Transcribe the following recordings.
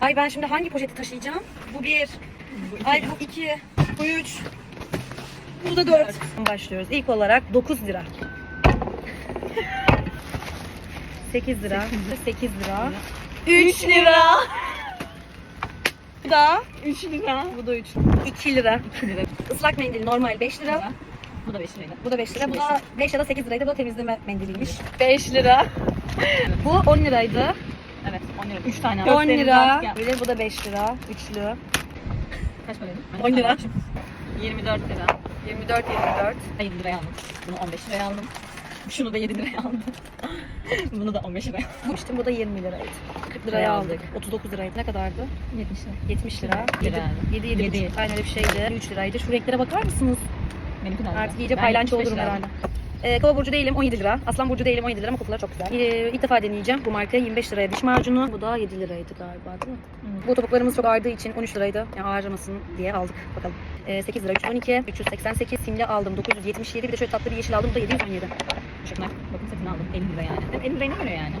Ay ben şimdi hangi poşeti taşıyacağım? Bu bir. Ay bu iki. Bu üç. Bu da dört. Başlıyoruz. İlk olarak 9 lira. 8 lira. 8 lira. 3 lira. Bu da 3 lira. bu da 3. 2 lira. 2 lira. Islak mendil normal 5 lira. Bu da 5 liraydı. Bu da 5 lira. Bu da 5 ya da 8 liraydı. Bu da temizleme mendiliymiş. 5 lira. Bu 10 liraydı. Evet 10 lira. 3 tane. 10 lira. Böyle bu da 5 lira. Üçlü. Kaç paraydı? 10 lira. 24 lira. 24 24. 7 liraya aldım. Bunu 15 liraya aldım. Şunu da 7 liraya aldım. Bunu da 15 liraya aldım. Bu bu da 20 liraydı. 40 liraya aldık. aldık. 39 liraydı. Ne kadardı? 70 lira. 70 lira. Lira. 7 7 Yedi. Aynen öyle bir şeydi. 3 liraydı. Şu renklere bakar mısınız? Benimki de Artık iyice 75 olurum herhalde. Ee, Kova burcu değilim 17 lira. Aslan burcu değilim 17 lira ama kokular çok güzel. Ee, ilk defa deneyeceğim bu markayı 25 liraya diş macunu. Bu da 7 liraydı galiba değil mi? Evet. Bu topuklarımız çok ağrıdığı için 13 liraydı. Yani ağrımasın diye aldık bakalım. Ee, 8 lira 312, 388 simli aldım 977 bir de şöyle tatlı bir yeşil aldım bu da 717. Teşekkürler. Bakın satın aldım. 50 lira yani. 50 liraya ne yani?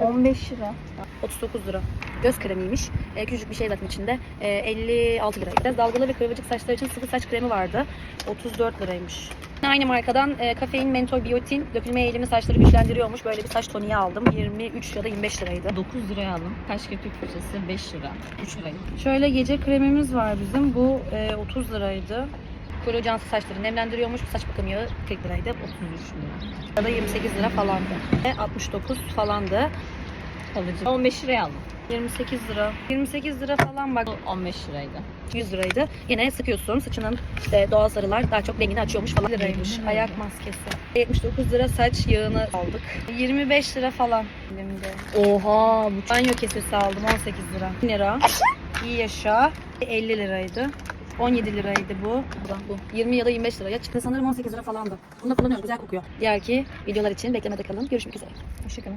15 lira. 39 lira. Göz kremiymiş. Ee, küçücük bir şey zaten içinde. Ee, 56 lira. Biraz dalgalı ve kıvırcık saçlar için sıvı saç kremi vardı. 34 liraymış. Aynı markadan e, kafein, mentol, biyotin dökülme eğilimi saçları güçlendiriyormuş. Böyle bir saç toniği aldım. 23 ya da 25 liraydı. 9 liraya aldım. Kaş köpük fırçası 5 lira. 3 liraydı. Şöyle gece kremimiz var bizim. Bu e, 30 liraydı. Cansız saçları nemlendiriyormuş. Saç bakım yağı 40 liraydı. 33 lira. Ya da 28 lira falandı. E, 69 falandı. Kalıcı. 15 liraya aldım. 28 lira. 28 lira falan bak. Bu 15 liraydı. 100 liraydı. Yine sıkıyorsun. Saçının işte doğal sarılar daha çok rengini açıyormuş falan. Liraymış. Ayak maskesi. 79 lira saç yağını aldık. 25 lira falan. Elimde. Oha bu Banyo kesesi aldım 18 lira. 1000 lira. İyi yaşa. 50 liraydı. 17 liraydı bu. Bu da bu. 20 ya da 25 liraya çıktı. Sanırım 18 lira falandı. Bunu da kullanıyorum. Güzel kokuyor. Diğer ki videolar için beklemede kalın. Görüşmek üzere. Hoşçakalın.